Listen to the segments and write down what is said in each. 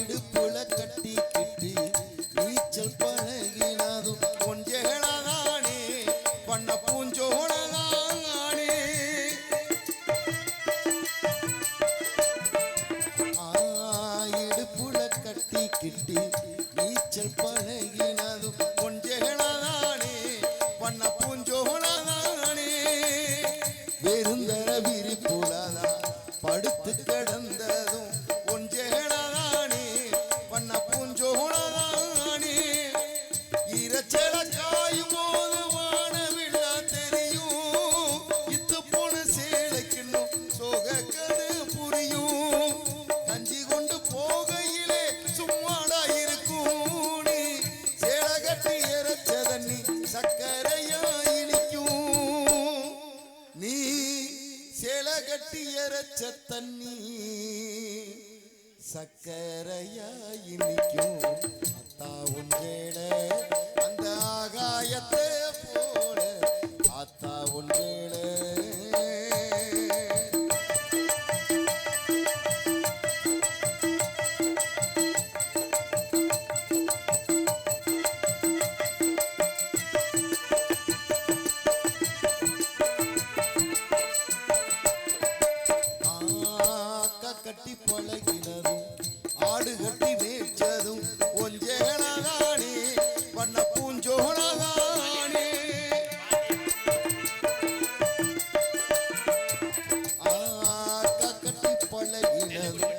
இடுப்புல Yeah.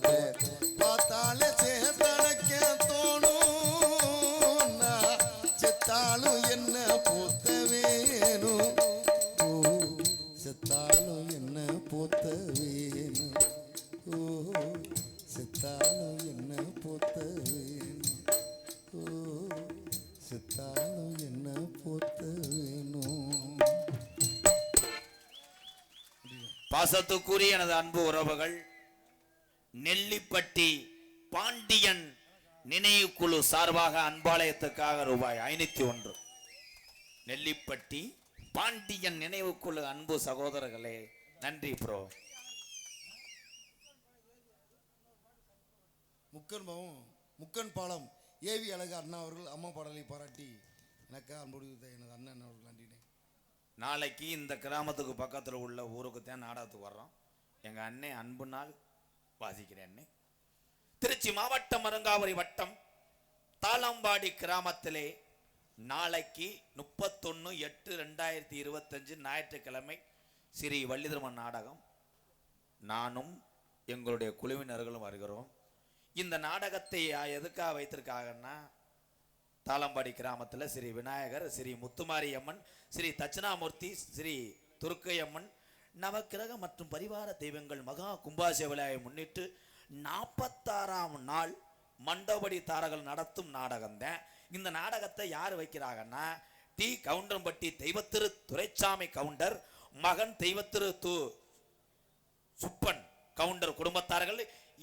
தலை பார்த்தாலே தோணும். செத்தாலும் என்ன போத்த வேணும்? செத்தாலும் என்ன போத்த வேணும்? ஓ செத்தாலும் என்ன போத்த வேணும்? ஓ செத்தாலும் என்ன போத்த வேணும்? பாசத்துக்குரிய எனது அன்பு உறவுகள் நெல்லிப்பட்டி பாண்டியன் நினைவு குழு சார்பாக அன்பாலயத்துக்காக ரூபாய் ஐநூத்தி ஒன்று. நெல்லிப்பட்டி பாண்டியன் நினைவு குழு அன்பு சகோதரர்களே நன்றி ப்ரோ முக்கன் பவம் முக்கன் பாலம். ஏவி அழகு அண்ணா அவர்கள் அம்மா பாடலை பாராட்டி எனக்கு அன்போடு எனது அண்ணன் அவர்கள் நன்றினேன் நாளைக்கு இந்த கிராமத்துக்கு பக்கத்தில் உள்ள ஊருக்கு தான் நாடகத்துக்கு வர்றோம். எங்க அண்ணே அன்பு நாள் வாசிக்கிறேன்னு. திருச்சி மாவட்டம் அருங்காவரி வட்டம் தாளம்பாடி கிராமத்திலே நாளைக்கு முப்பத்தொன்று எட்டு ரெண்டாயிரத்தி இருபத்தஞ்சு ஞாயிற்றுக்கிழமை ஸ்ரீ வள்ளிதர்மன் நாடகம். நானும் எங்களுடைய குழுவினர்களும் வருகிறோம். இந்த நாடகத்தை எதுக்காக வைத்திருக்காங்கன்னா தாளம்பாடி கிராமத்தில் ஸ்ரீ விநாயகர் ஸ்ரீ முத்துமாரி அம்மன் ஸ்ரீ தட்சிணாமூர்த்தி ஸ்ரீ துர்க்கையம்மன் நவக்கிரக மற்றும் பரிவார தெய்வங்கள் மகா கும்பாசேவலாயை முன்னிட்டு நாற்பத்தாறாம் நாள் மண்டபடி தாரர்கள் நடத்தும் நாடகம் தான். இந்த நாடகத்தை யார் வைக்கிறாங்கன்னா டி. கவுண்டம்பட்டி தெய்வத்திரு துரைச்சாமி கவுண்டர் மகன் தெய்வத்திரு து சுப்பன் கவுண்டர் குடும்பத்தார்கள்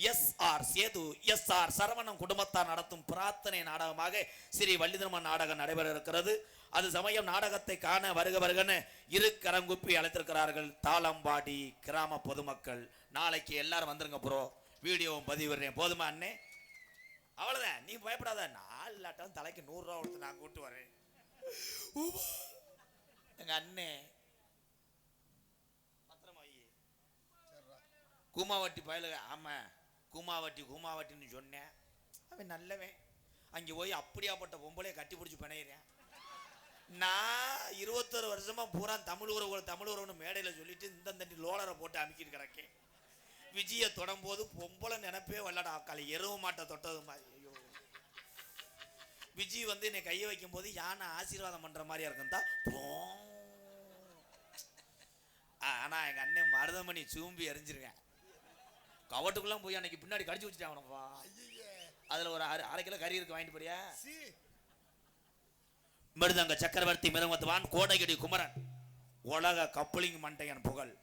S. R. Sethu S. R. Saravanan குடும்பத்தார் நடத்தும் பிரார்த்தனை நாடகமாக ஸ்ரீ வள்ளிதர்மன் நாடகம் நடைபெற இருக்கிறது. அது சமயம் நாடகத்தை காண வருக வருகன்னு இரு கரங்குப்பி அழைத்திருக்கிறார்கள். தாளம்பாடி கிராம பொதுமக்கள். நாளைக்கு எல்லாரும் வந்துருங்க ப்ரோ வீடியோவும் பதிவிடுறேன். போதுமா அண்ணே? அவ்வளவுதான். நீ பயப்படாத. நாலு லாட்டம் தலைக்கு நூறுரூவா கொடுத்து நான் கூட்டு வரேன். எங்க அண்ணே. கூமாவட்டி பயலுக. ஆமாம் கூமாவட்டி கூமாவட்டின்னு சொன்னேன். அவன் நல்லவன். அங்கே போய் அப்படியாப்பட்ட பொம்பளைய கட்டி பிடிச்சி பிணையிறேன். நான் இருபத்தொரு வருஷமா பூரா தமிழ் உறவு தமிழ் உறவுன்னு மேடையில் சொல்லிட்டு இந்த தண்டி லோலரை போட்டு அமுக்கிட்டு கிடக்கேன். விஜய தொடும்போது பொம்பளை நினைப்பே வரலடா காலை எருவ மாட்டை தொட்டது மாதிரி. ஐயோ. விஜய் வந்து என்னை கையை வைக்கும் போது யானை ஆசீர்வாதம் பண்ற மாதிரியா இருக்கும். தான் ஆனா எங்க அண்ணன் மருதமணி சூம்பி எரிஞ்சிருவேன். கவட்டுக்குள்ள போய் அன்னைக்கு பின்னாடி கடிச்சு வச்சுட்டேன் அவனப்பா அதுல ஒரு அரை அரை கிலோ கறி இருக்கு வாங்கிட்டு போறியா? மிருதங்க சக்கரவர்த்தி மிருகத்துவான் கோடகிரி குமரன். உலக கப்பலிங் மண்டையன் புகழ்.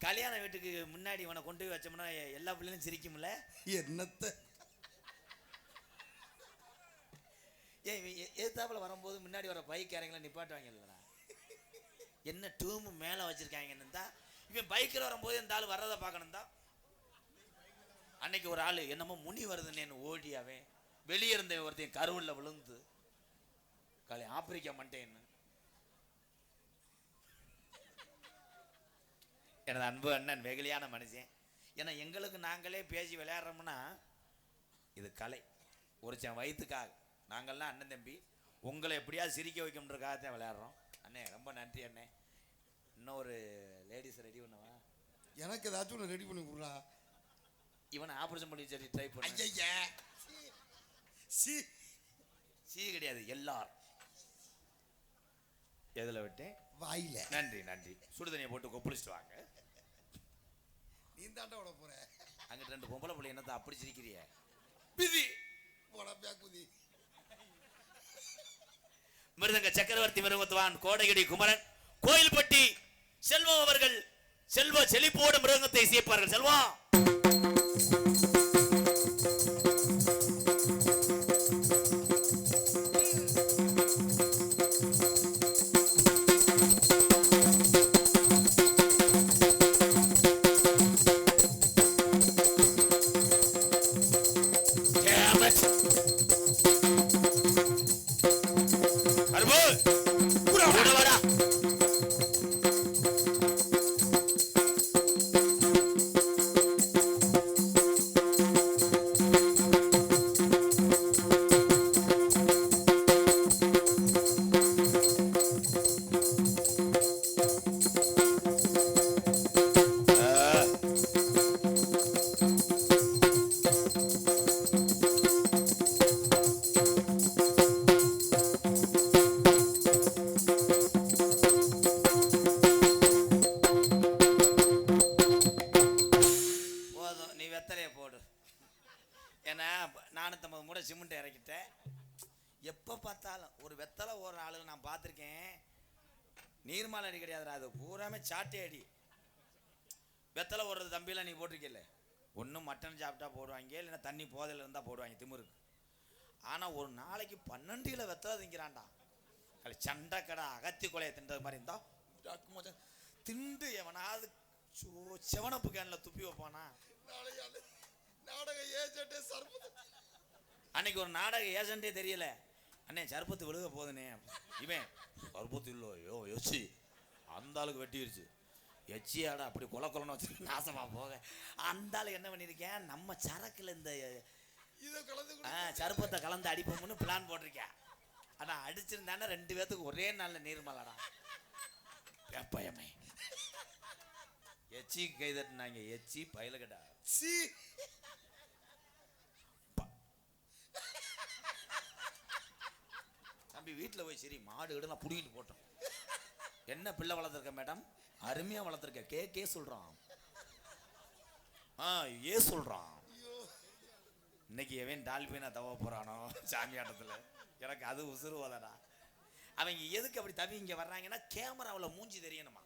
கல்யாண வீட்டுக்கு முன்னாடி இவனை கொண்டு போய் வச்சோம்னா எல்லா பிள்ளைகளும் சிரிக்கும்ல? என்னத்த? ஏன் எதிர்த்தாப்புல வரும்போது முன்னாடி வர பைக்காரங்களை நிப்பாட்டுவாங்க இல்லடா. என்ன டூமு மேலே வச்சிருக்காங்கன்னு தான் இவன் பைக்கில் வரும்போது இந்த ஆள் வர்றதை பார்க்கணும் தான் அன்னைக்கு ஒரு ஆள் என்னமோ முனி வருதுன்னு ஓடி அவன். வெளியே இருந்த ஒருத்தன் கருவில் விழுந்து காலை ஆப்பிரிக்கா மண்டேன்னு. எனது அன்பு அண்ணன் வெகுலியான மனுஷன். ஏன்னா எங்களுக்கு நாங்களே பேசி விளையாடுறோம்னா இது கலை. ஒருச்சன் வயிற்றுக்காக நாங்கள்லாம் அண்ணன் தம்பி உங்களை எப்படியாவது சிரிக்க வைக்கணுன்றக்காக தான் விளையாடுறோம். அண்ணே ரொம்ப நன்றி அண்ணே. இன்னொரு லேடிஸ் ரெடி பண்ணவா? எனக்கு ஏதாச்சும் ஒன்று ரெடி பண்ணி கொடுறா. இவனை ஆப்ரேஷன் பண்ணி சரி ட்ரை பண்ண. ஐயா சி சி. கிடையாது எல்லார் எதில் விட்டேன்? வாயில. நன்றி நன்றி. சுடுதண்ணியை போட்டு கொப்பளிச்சுட்டு வாங்க. நீ தாண்டா விட போற. அங்கிட்டு ரெண்டு பொம்பளை பிள்ளை என்னத்தை அப்படி சிரிக்கிறிய? பிதி. போடா பேக்குதி. மிருதங்க சக்கரவர்த்தி மிருகத்துவான் கோடகிரி குமரன் கோயில்பட்டி செல்வம் அவர்கள் செல்வ செழிப்போடு மிருகத்தை சேர்ப்பார்கள். செல்வம்! சாப்பிட்டா போடுவாங்க இல்லைன்னா தண்ணி போதையில் இருந்தால் போடுவாங்க திமிருக்கு. ஆனால் ஒரு நாளைக்கு பன்னெண்டு கிலோ வெத்தலை திங்கிறான்டா. அது சண்டை கடை அகத்தி கொலையை தின்றது மாதிரி இருந்தா டக்கு மச்சான், திண்டு எவனாவது சோ- செவனப்பு கேனில் துப்பி வைப்பானா? நாடக ஏஜென்ட் சர்வ அன்னைக்கு ஒரு நாடக ஏஜென்ட்டே தெரியல. அண்ணே சர்பத்து விழுக போதுனே இவன் சர்பத்து இல்லோ யோ எச்சி அந்த ஆளுக்கு வெட்டிருச்சு எச்சியாடா அப்படி கொலை கொலன்னு வச்சு நாசமா போக. அந்த ஆளு என்ன பண்ணியிருக்கேன்? நம்ம சரக்குல இந்த இதை கலந்து ஆ, சர்பத்தை கலந்து அடிப்போம்னு பிளான் போட்டிருக்கேன். ஆனா அடிச்சிருந்தானே ரெண்டு பேத்துக்கு ஒரே நாள்ல நீர்மலடா வெப்பயமே எச்சி கை தட்டினாங்க. எச்சி பயலுகடா. சி. தம்பி வீட்டில் போய் சரி மாடு இடலாம் புடிங்கிட்டு போட்டோம். என்ன பிள்ளை வளர்த்துருக்க மேடம்? அருமையா வளர்த்துருக்க. கே கே சொல்றான். ஆ ஏ சொல்றான். இன்னைக்கு எவன் டால்பினா தவ போறானோ சாமியாட்டத்துல எனக்கு அது உசுறுவதடா அவங்க எதுக்கு அப்படி தவி இங்க வர்றாங்கன்னா கேமராவில் மூஞ்சி தெரியணுமா?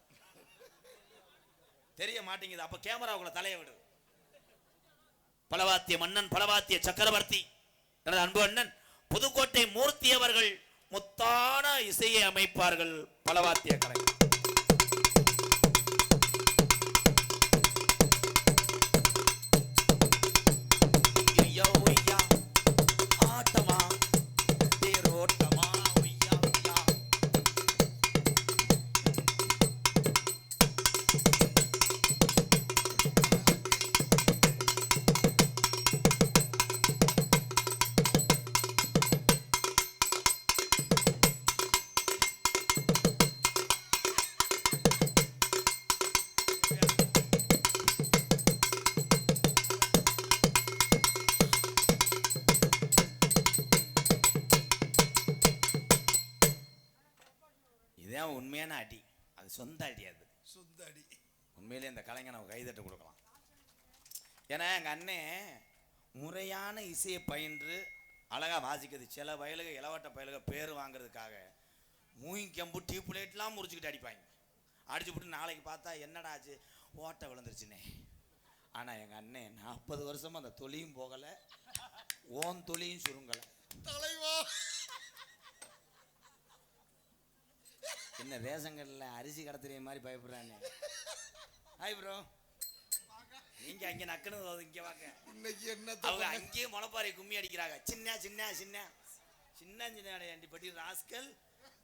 தெரிய மாட்டேங்குது. அப்ப கேமராவுக்குள்ள தலையை விடு. பலவாத்திய மன்னன் பலவாத்திய சக்கரவர்த்தி. எனது அன்பு அண்ணன் புதுக்கோட்டை மூர்த்தி அவர்கள் முத்தான இசையை அமைப்பார்கள் பலவாத்திய கலை இந்த கலைஞனை கைதட்டு கொடுக்கலாம். ஏன்னா எங்கள் அண்ணன் முறையான இசையை பயின்று அழகா வாசிக்கிறது. சில வயலுக இளவட்ட பயலுக பேர் வாங்குறதுக்காக மூங்கிக்கம்பு டியூப் லைட்லாம் முறிச்சுக்கிட்டு அடிப்பாங்க. அடிச்சு விட்டு நாளைக்கு பார்த்தா என்னடா ஆச்சு? ஓட்டை விழுந்துருச்சுனே ஆனால் எங்கள் அண்ணன் நாற்பது வருஷமா அந்த தொழியும் போகலை. ஓன் தொழியும் சுருங்கலை. தலைவா! என்ன ரேஷன்கடையில் அரிசி கடத்துற மாதிரி பயப்படுறானே. ஹாய் ப்ரோ நீங்க அங்கே நக்கணும் இங்கே வாங்க. இன்னைக்கு என்ன அவங்க அங்கேயே முளைப்பாறை கும்மி அடிக்கிறாங்க. சின்ன சின்ன சின்ன. சின்ன சின்ன அண்டி பட்டி. ராஸ்கல்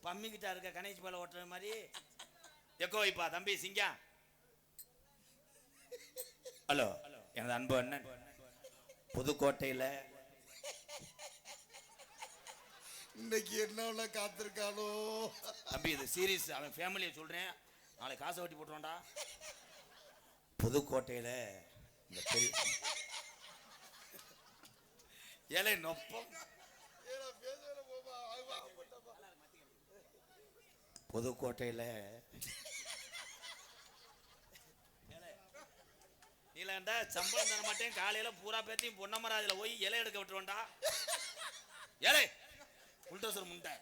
பம்மிக்கிட்டா இருக்க கணேஷ் மேல ஓட்டுற மாதிரி. எக்கோ வைப்பா தம்பி சிங்கா. ஹலோ எனது அன்பு அண்ணன். புதுக்கோட்டையில இன்னைக்கு என்ன காத்திருக்கானோ? தம்பி இது சீரியஸ் அவன் ஃபேமிலியை சொல்றேன். நாளைக்கு காசை வட்டி போட்டுருவான்டா. புதுக்கோட்டையில இந்த பெரிய ஏழை நொப்பம். புதுக்கோட்டையில நீலண்டா சம்பளம் தர மாட்டேன். காலையில பூரா பேத்தையும் பொன்னமராஜில போய் இலை எடுக்க விட்டுருவான்டா ஏழை புல்டோசர் முண்டை.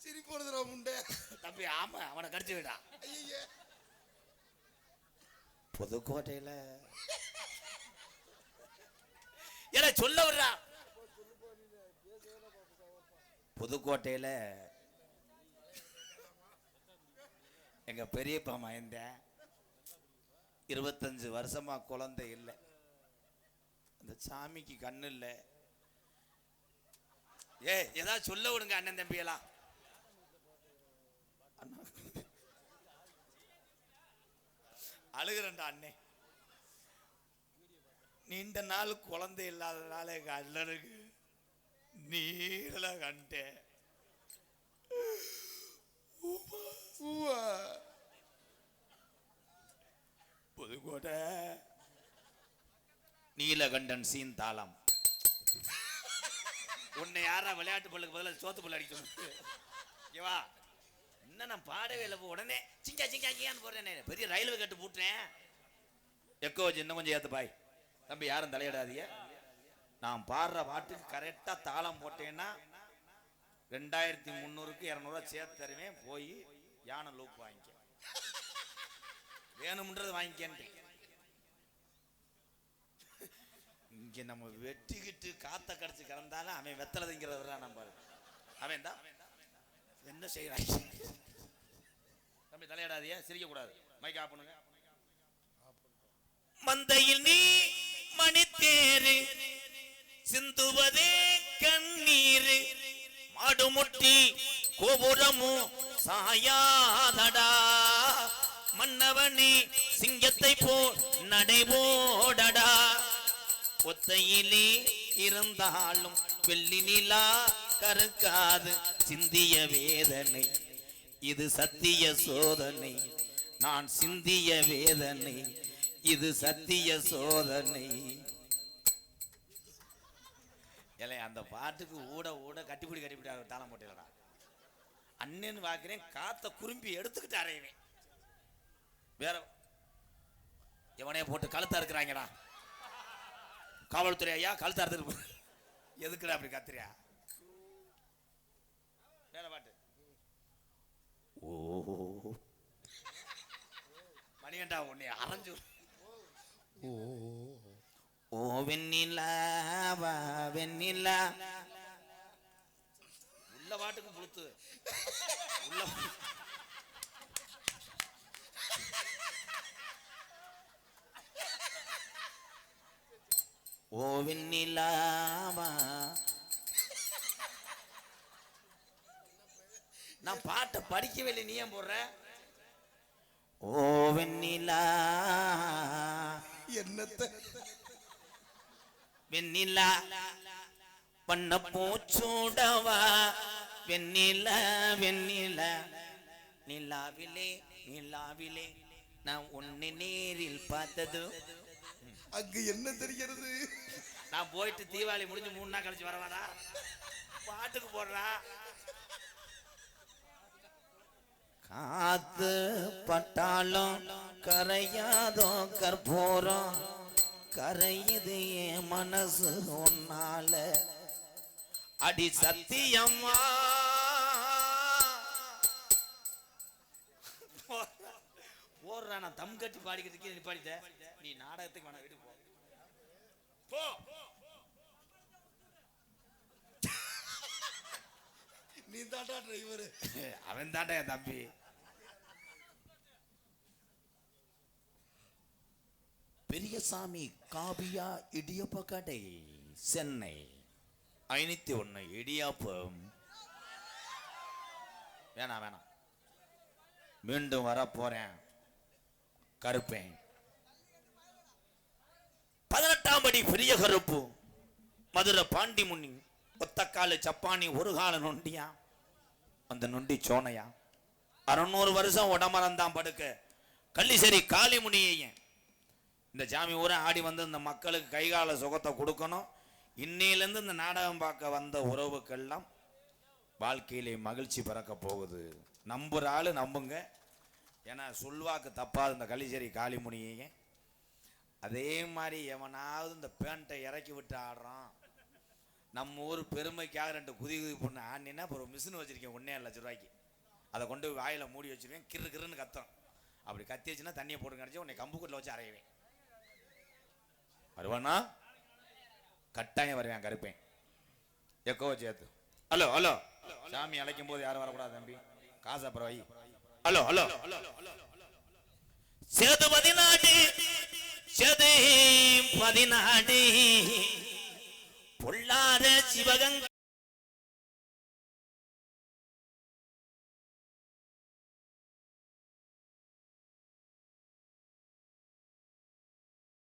சிரிப்பு முண்டை. தம்பி ஆமா அவனை கடிச்சு விடா ஐயே புதுக்கோட்டையில. ஏல சொல்ல விடுறா. புதுக்கோட்டையில. எங்க பெரியப்பா மயந்தேன் இருபத்தஞ்சு வருஷமா குழந்தை இல்லை. அந்த சாமிக்கு கண்ணு இல்லை. ஏ ஏதாவது சொல்ல விடுங்க அண்ணன் தம்பியெல்லாம் அண்ணா அழுகிறேன்டா அண்ணே. நீண்ட நாள் குழந்தை இல்லாதனால எங்க அண்ணனுக்கு நீள கண்டேன். புதுக்கோட்டை. நீலகண்டன் சீன் தாளம். உன்னை யாரா விளையாட்டு பல்லுக்கு பதிலாக சோத்து பல்லு அடிக்கணும் ஓகேவா என்ன நான் பாடவே இல்லை. உடனே சிங்கா சிங்கா சிங்கான்னு போடுறேனே. பெரிய ரயில்வே கட்டு போட்டுறேன். எக்கோ வச்சு இன்னும் கொஞ்சம் ஏத்து பாய். தம்பி யாரும் தலையிடாதீங்க. நான் பாடுற பாட்டுக்கு கரெக்டாக தாளம் போட்டேன்னா ரெண்டாயிரத்தி முந்நூறுக்கு இரநூறுவா சேர்த்து தருவேன். போய் யானை லூப் வாங்கிக்க. வேணும்ன்றது வாங்கிக்கன்ட்டு. இங்க நம்ம வெட்டிக்கிட்டு காத்த கடிச்சு கிடந்தாலும் அவன் வெத்தலை திங்கிறவரா நம்ம. அவன் தான். என்ன செய்யறாங்க தம்பி தலையிடாதிய சிரிக்க கூடாது மைக் ஆஃப் பண்ணுங்க. மந்தையில் நீ மணித்தேரு சிந்துவதே கண்ணீர். மாடுமுட்டி கோபுரமும் சாயாதடா. மன்னவனே சிங்கத்தை போ நடைபோடடா ஒத்தையிலே இருந்தாலும் வெள்ளி நிலா கருக்காது சிந்திய வேதனை. இது சத்திய சோதனை நான் சிந்திய வேதனை இது சத்திய சோதனை. இல்லை அந்த பாட்டுக்கு ஊட ஊட கட்டிப்பிடி கட்டிப்பிடி தாளம் போட்டிலடா அண்ணன் பார்க்குறேன் காத்த குறும்பி எடுத்துக்கிட்டு அறையவேன் வேற எவனே போட்டு கழுத்தா இருக்கிறாங்கடா. காவல்துறை ஐயா கழுத்தா அறுத்துட்டு எதுக்குடா அப்படி கத்துறியா வேற பாட்டு ஓ. மணிகண்டா உன்னை அரைஞ்சு. ஓ. ஓ வெண்ணிலா வா வெண்ணிலா. உள்ள பாட்டுக்கு புளுத்து உள்ள ஓ வெண்ணிலாவா நான் பாட்டை படிக்கவே இல்லை நீ ஏன் போடுற? ஓ வெண்ணிலா. என்னத்த? வெண்ணிலா. பண்ண பூச்சூடவா? வெண்ணில வெண்ணில. நிலாவிலே நிலாவிலே. நான் உன்னை நேரில் பார்த்தது. அங்கு என்ன தெரிகிறது? நான் போயிட்டு தீபாவளி முடிஞ்சு மூணு நாள் கழிச்சு வரவாடா? பாட்டுக்கு போடுறா? காத்து பட்டாலும் கரையாதோ கற்பூரம். கரையுது என் மனசு உன்னால. அடி சத்தியம்மா. போடுறா நான் தம் கட்டி பாடிக்கிறதுக்கு இருக்கேன் நீ பாடிட்ட. நீ நாடகத்துக்கு வேணா வீட்டுக்கு போ. போ தாண்டா டிரைவர் அவன் தாண்டா என் தம்பி. பெரியசாமி காபியா இடியப்ப கடை சென்னை. ஐநூத்தி ஒண்ணு இடியாப்பம். வேணாம் வேணாம். மீண்டும் வர போறேன் கருப்பேன். பதினெட்டாம் படி பெரிய கருப்பு. மதுரை பாண்டி முனி ஒத்தக்கால சப்பானி ஒரு கால நொண்டியா? அந்த நொண்டி சோனையா? அறுநூறு வருஷம் உடமரந்தான் படுக்க. கள்ளிசேரி காளிமுனியையும். இந்த ஜாமி ஊரை ஆடி வந்து இந்த மக்களுக்கு கைகால சுகத்தை கொடுக்கணும். இன்னிலேருந்து இந்த நாடகம் பார்க்க வந்த உறவுக்கெல்லாம் வாழ்க்கையிலே மகிழ்ச்சி பிறக்க போகுது. நம்புற ஆள் நம்புங்க. ஏன்னா சொல்வாக்கு தப்பாது இந்த கள்ளிசேரி காளிமுனியையும் அதே மாதிரி எவனாவது இந்த பேண்ட்டை இறக்கி விட்டு ஆடுறான். நம்ம ஊர் பெருமைக்காக ரெண்டு குதி குதி பொண்ணு. ஆடினா அப்புறம் ஒரு மிஷின் வச்சிருக்கேன் ஒன்றே லட்ச ரூபாய்க்கு. அதை கொண்டு போய் வாயில மூடி வச்சிருவேன். கிரு கிறுன்னு கத்தோம். அப்படி கத்தி வச்சுன்னா தண்ணியை போட்டு கிடச்சி உன்னை கம்புக்குட்டில் வச்சு அரைவேன். வருவானா? கட்டாயம் வருவேன் கருப்பேன். எக்கோ சேர்த்து. Hello hello. சாமி அழைக்கும் போது யாரும் வரக்கூடாது தம்பி. காசு அப்புறம் வை. Hello hello. சேது பதினாடு சேது பதினாடு. பொல்லாத சிவகங்கை